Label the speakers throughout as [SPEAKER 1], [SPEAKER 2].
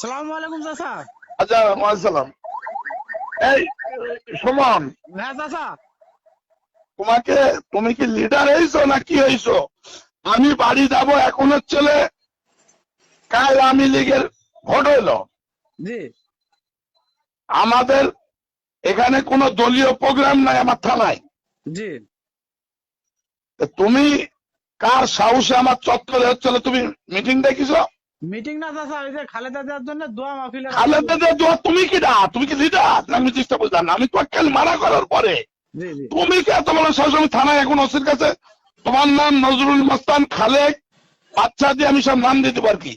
[SPEAKER 1] সালাম আলাইকুম চাচা।
[SPEAKER 2] আচ্ছা ওয়াসালাম এই সুমন।
[SPEAKER 1] হ্যাঁ চাচা।
[SPEAKER 2] তোমাকে তুমি কি লিডার না কি হয়েছো? আমি বাড়ি যাব এখনের ছেলে কাল আমি লীগের ভোট হইল।
[SPEAKER 1] জি।
[SPEAKER 2] আমাদের এখানে কোনো দলীয় প্রোগ্রাম নাই আমার থানায়।
[SPEAKER 1] জি।
[SPEAKER 2] তুমি কার সাহসে আমার চত্বরে হচ্ছিল তুমি মিটিং দেখিছো?
[SPEAKER 1] মিটিং না চাচা ওই যে খালেদা দেওয়ার জন্য দোয়া মাহফিলের
[SPEAKER 2] খালেদা যে দোয়া তুমি কি না তুমি কি লিডার আমি চেষ্টা বুঝলাম না। আমি তোমাকে কাল মানা করার পরে।
[SPEAKER 1] জি জি।
[SPEAKER 2] তুমি কে এত বড় আমি থানায় এখন ওসির কাছে? তোমার নাম নজরুল মস্তান খালেক বাচ্চা দিয়ে আমি সব নাম দিতে পারি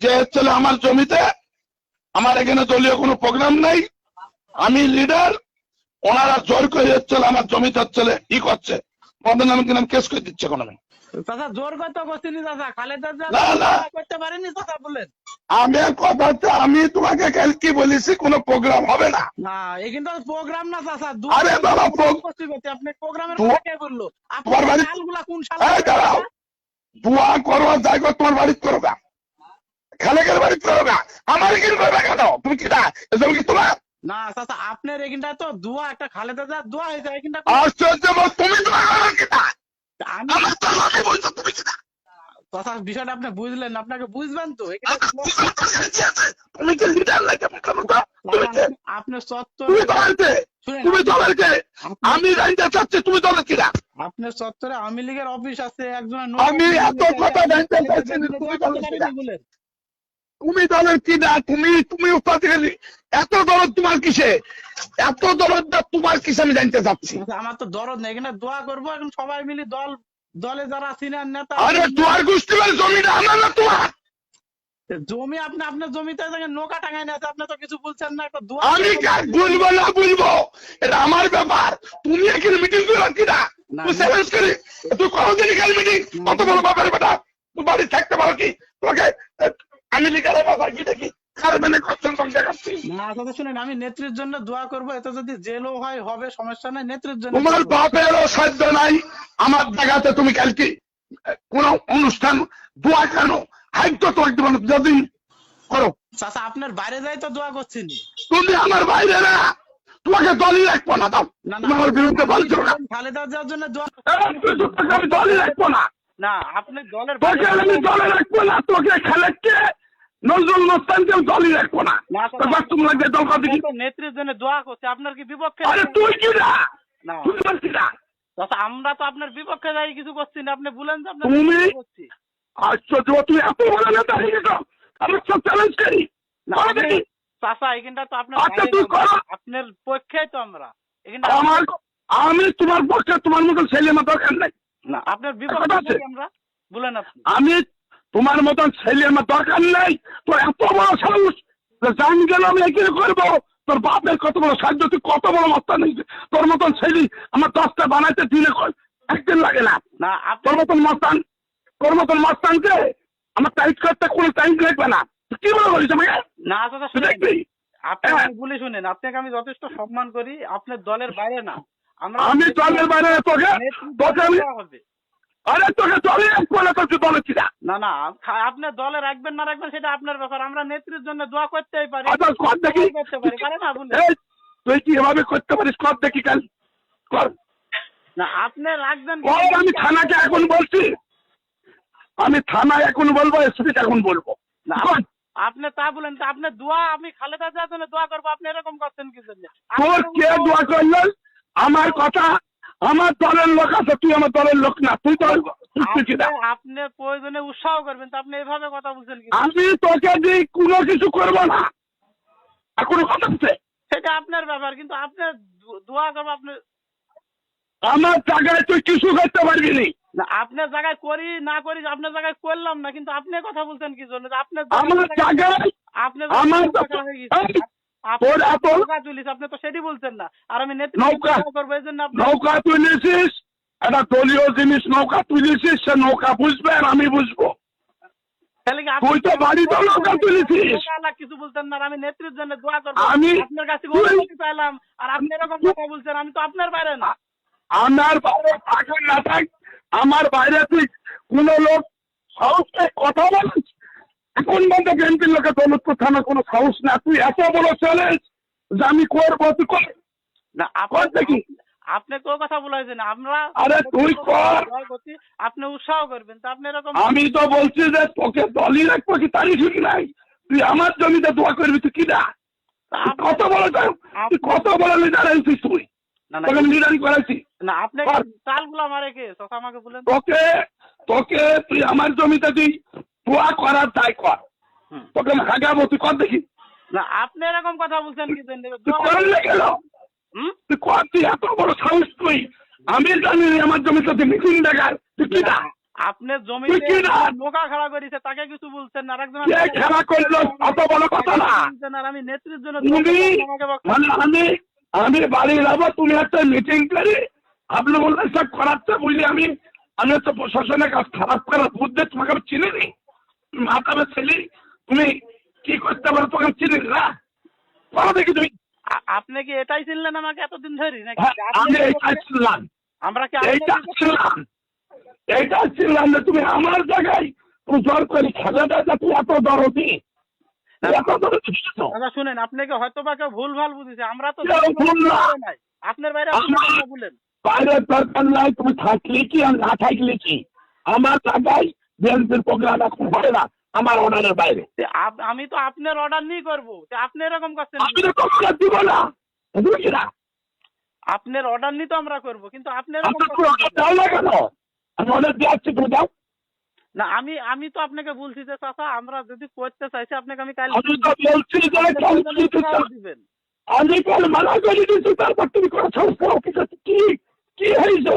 [SPEAKER 2] যে হচ্ছে আমার জমিতে আমার এখানে দলীয় কোনো প্রোগ্রাম নাই। আমি লিডার ওনারা জোর করে হচ্ছে আমার জমিতে হচ্ছে ই করছে। তোমাদের নামে কি নাম? কেস করে দিচ্ছে কোনো আমি।
[SPEAKER 1] চাচা জোর করতে করছিনি চাচা খালেদা
[SPEAKER 2] না,
[SPEAKER 1] দেওয়ার করতে পারেনি বললেন।
[SPEAKER 2] আমি কথা হচ্ছে আমি তোমাকে কি বলেছি কোনো প্রোগ্রাম হবে না।
[SPEAKER 1] না এই কিন্তু প্রোগ্রাম না চাচা
[SPEAKER 2] আরে বাবা,
[SPEAKER 1] আপনি প্রোগ্রামের কথা কে বলল?
[SPEAKER 2] তোমার বাড়ি-
[SPEAKER 1] সালগুলা কোন সাল
[SPEAKER 2] দাঁড়াও। দোয়া করো যাই করো তোমার বাড়িতে করো না খালেকের করো না আমার এখানে করবে কেন? তুমি কি না এসব কি তোমার?
[SPEAKER 1] না চাচা আপনার এখানটা তো দোয়া একটা খালেদা দোয়া হয়েছে এখানটা
[SPEAKER 2] আশ্চর্য তুমি কি না
[SPEAKER 1] আমি
[SPEAKER 2] তুমি
[SPEAKER 1] চাচা বিষয়টা আপনি বুঝলেন আপনাকে বুঝবেন তো
[SPEAKER 2] কি আছে? তুমি কি লিডার লাগে
[SPEAKER 1] আপনার চত্বর
[SPEAKER 2] তুমি দলের
[SPEAKER 1] শুনেন।
[SPEAKER 2] তুমি দলের আমি জানতে চাচ্ছি তুমি দলের কিনা
[SPEAKER 1] আপনার চত্বরে আওয়ামী লীগের অফিস আছে একজন
[SPEAKER 2] আমি এত কথা জানতে চাচ্ছি না, তুমি দলের তুমি দলের তুমি তুমি এত দরদ তোমার কিসে? এত দরদ তোমার কিসে আমি জানতে চাচ্ছি?
[SPEAKER 1] আচ্ছা, আমার তো দরদ নেই এখানে দোয়া করব এখন সবাই মিলে দল দলে যারা সিনিয়র নেতা
[SPEAKER 2] আরে তোমার গোষ্ঠীর জমিটা আমার না তোমার
[SPEAKER 1] জমি আপনি আপনার জমিতে নৌকা টাঙায় না আপনি তো কিছু বলছেন না একটা দোয়া
[SPEAKER 2] আমি কাজ বলব না বলব? এটা আমার ব্যাপার। তুমি এখানে মিটিং করে কিনা?
[SPEAKER 1] না,
[SPEAKER 2] তুই চ্যালেঞ্জ করি? তুই কোনোদিন এখানে মিটিং কত বড় ব্যাপারে বেটা তুই বাড়ি থাকতে পারো কি? আহ, আমি লিখালে বাবা কি দেখি কার মানে করছেন সংখ্যা করছি
[SPEAKER 1] না কথা শুনেন আমি নেত্রীর জন্য দোয়া করব এতে যদি জেলও হয় হবে সমস্যা নাই নেত্রীর জন্য
[SPEAKER 2] তোমার বাপেরও সাধ্য নাই আমার জায়গাতে তুমি কালকে কোন অনুষ্ঠান দোয়া কেন? যদি করো।
[SPEAKER 1] চাচা আপনার বাইরে যাই তো দোয়া করছেন
[SPEAKER 2] তুমি আমার বাইরে না তোমাকে দলই রাখব না দাও।
[SPEAKER 1] না
[SPEAKER 2] আমার বিরুদ্ধে বলছো না।
[SPEAKER 1] খালেদা দেওয়ার জন্য দোয়া
[SPEAKER 2] আমি দলই রাখব না।
[SPEAKER 1] না আপনি দলের
[SPEAKER 2] আমি দলে রাখব না তোকে খেলেকে নজরুল মোস্তানকে আমি দলই রাখব না।
[SPEAKER 1] না, তো-
[SPEAKER 2] তারপর দল কত কি
[SPEAKER 1] নেত্রীর জন্য দোয়া করছে আপনার কি বিপক্ষে
[SPEAKER 2] আরে তুই কি না?
[SPEAKER 1] না।
[SPEAKER 2] তুই বলছি না?
[SPEAKER 1] আমরা তো আপনার বিপক্ষে যাই কিছু করছি না। আপনি বলেন যে আপনার
[SPEAKER 2] তুমি- আশ্চর্য তুই এত বড় নেতা হয়ে গেছ। আমি সব চ্যালেঞ্জ করি।
[SPEAKER 1] এখানটা তো আপনার
[SPEAKER 2] আচ্ছা, তুই করো।
[SPEAKER 1] আপনার পক্ষেই তো আমরা।
[SPEAKER 2] আমার আমি তোমার পক্ষে তোমার মতো ছেলে দরকার নাই?
[SPEAKER 1] না আপনার বিপক্ষে আমরা বলেন আপনি।
[SPEAKER 2] আমি তোমার মতন ছেলে আমার দরকার নাই। তোর এত বড় সাহস জান গেল আমি এগিয়ে করব? তোর বাপের কত বড় সাহায্য তুই কত বড় মস্তা নেই তোর মতন ছেলে আমার দশটা বানাইতে কয় একদিন লাগে না। তোর মতন মস্তান তোর মতন মস্তানকে আমার টাইট করতে কোনো টাইম লাগবে না। কি বলে বলিস আমাকে?
[SPEAKER 1] না চাচা
[SPEAKER 2] তুই
[SPEAKER 1] শুনেন।
[SPEAKER 2] দেখবি?
[SPEAKER 1] আপনি
[SPEAKER 2] হ্যাঁ।
[SPEAKER 1] আমি শুনেন। আপনাকে আমি যথেষ্ট সম্মান করি। আপনার দলের বাইরে না। আমরা
[SPEAKER 2] আমি দলের বাইরে তোকে? তোকে আমি। আরে তোকে দলে রাখব না তোকে দলে ছিলা।
[SPEAKER 1] না না আপনি দলে রাখবেন না রাখবেন সেটা আপনার ব্যাপার। আমরা নেত্রীর জন্য দোয়া করতেই পারি।
[SPEAKER 2] আচ্ছা
[SPEAKER 1] করতে পারি
[SPEAKER 2] তুই কি এভাবে করতে পারিস? কর দেখি কাল কর।
[SPEAKER 1] না আপনি রাখবেন
[SPEAKER 2] আমি থানাকে এখন বলছি। আমি থানায় এখন বলব এসপিকে এখন বলব।
[SPEAKER 1] না আপনি তা বলেন তা আপনি দোয়া আমি খালেদা জিয়ার জন্য দোয়া করব আপনি এরকম করছেন কি জন্য?
[SPEAKER 2] তোর কে দোয়া করল? আমার কথা আমার দলের লোক আছে তুই আমার দলের লোক না তুই দল তুই কি না।
[SPEAKER 1] আপনি- আপনি প্রয়োজনে উৎসাহ করবেন তা আপনি এভাবে কথা বলছেন
[SPEAKER 2] আমি তোকে দিয়ে কোনো কিছু করব না। আর কোনো কথা আছে?
[SPEAKER 1] সেটা আপনার ব্যাপার কিন্তু আপনি দোয়া করব আপনি।
[SPEAKER 2] আমার জায়গায় তুই কিছু করতে পারবি নি।
[SPEAKER 1] না আপনার জায়গায় করি না করি আপনার জায়গায় করলাম না কিন্তু আপনি কথা বলছেন কি জন্য? আপনার
[SPEAKER 2] আমার জায়গায়
[SPEAKER 1] আপনি
[SPEAKER 2] আমার
[SPEAKER 1] আপনি
[SPEAKER 2] তোর এত-
[SPEAKER 1] নৌকা তুলিস আপনি তো সেটি বলছেন না। আর আমি
[SPEAKER 2] নৌকা-
[SPEAKER 1] করব এই জন্য আপনি
[SPEAKER 2] নৌকা তুলেছিস একটা দলীয় জিনিস নৌকা তুলেছিস সে নৌকা বুঝবে আর আমি বুঝব। তুই তো বাড়িতে নৌকা তুলেছিস।
[SPEAKER 1] কিছু বলতেন না আমি নেতৃত্বের জন্য দোয়া করব।
[SPEAKER 2] আমি-
[SPEAKER 1] আপনার কাছে চাইলাম আর আপনি এরকম কথা বলছেন আমি তো আপনার বাইরে না।
[SPEAKER 2] আমার বাইরে থাকুন না থাক। আমার বাইরে তুই কোন লোক সাহসকে কথা বলিস এখন বন্ধ বিএনপির লোকের দৌলতপুর থানা কোনো সাহস না। তুই এত বড় চ্যালেঞ্জ যে আমি করব তুই কর।
[SPEAKER 1] না
[SPEAKER 2] কর
[SPEAKER 1] আপনি
[SPEAKER 2] দেখি।
[SPEAKER 1] আপনি কেউ কথা বলেছেন আমরা
[SPEAKER 2] আরে তুই কর।
[SPEAKER 1] আপনি উৎসাহ করবেন তা আপনি এরকম
[SPEAKER 2] আমি তো বলছি যে তোকে দলই রাখব কি তারই ঠিক নাই? তুই আমার জমিতে দোয়া করবি তুই কি না
[SPEAKER 1] তা
[SPEAKER 2] কত বড় তুই কত বড় লিডার আনছিস তুই? তোকে লিডারি করাইছি।
[SPEAKER 1] না আপনি মারে কে? আমাকে বলেন।
[SPEAKER 2] তোকে তোকে তুই আমার জমিতে তুই দোয়া করার তাই কর। তোকে হাগাবো তুই কর দেখি।
[SPEAKER 1] না আপনি এরকম কথা বলছেন কি
[SPEAKER 2] করলে গেল তুই কর তুই এত বড় সাহস তুই। আমি জানি আমার জমিতে তুই দেখার তুই কি না
[SPEAKER 1] আপনি জমিতে নৌকা খেলা করেছে তাকে কিছু বলছেন না। আরেকজন
[SPEAKER 2] কে খেলা করল? অত বড় কথা না।
[SPEAKER 1] আমি নেত্রীর জন্য
[SPEAKER 2] মানে আমি আমি বাড়ি যাব তুমি একটা মিটিং করে আপনি বললেন সব করাচ্ছে বুঝলি আমি আমি তো প্রশাসনের কাজ খারাপ করার বুদ্ধে তোমাকে আমি চিনি নি মাথাবে ছেলে তুমি কি করতে পারো? চিনি না করো দেখি তুমি।
[SPEAKER 1] আপনি কি এটাই ছিলেন আমাকে এতদিন ধরে? নাকি
[SPEAKER 2] হ্যাঁ, আমি ছিলাম
[SPEAKER 1] আমরা কি
[SPEAKER 2] এইটা এইটা ছিলাম যে তুমি আমার জায়গায় তুমি জোর করে খেলাটা যে তুই এত দরদি।
[SPEAKER 1] দাদা শুনেন আপনাকে হয়তো বা কেউ ভুল ভালো বুঝেছে? আমরা তো
[SPEAKER 2] ভুল না।
[SPEAKER 1] নাই। আপনার বাইরে বলেন।
[SPEAKER 2] বাইরের দরকার নাই তুমি থাকলে কি আর না থাকলে কি? আমার জায়গায় বিএনপির প্রোগ্রাম এখন হয় না আমার অর্ডারের বাইরে।
[SPEAKER 1] আমি তো আপনার অর্ডার নিয়ে করব। আপনি এরকম করছেন
[SPEAKER 2] আমি তো দিব না। বুঝলি না?
[SPEAKER 1] আপনার অর্ডার নিয়ে তো আমরা করব কিন্তু আপনি এরকম
[SPEAKER 2] কেন আমি অর্ডার তুমি দাও।
[SPEAKER 1] না আমি আমি তো আপনাকে বলছি যে চাচা আমরা যদি করতে চাইছি আপনাকে আমি কাল
[SPEAKER 2] আমি তো বলছি যে।
[SPEAKER 1] দিবেন।
[SPEAKER 2] আমি কাল মানা করে দিচ্ছি তারপর তুমি করে ছাড়ছো কি কি কি হয়েছো?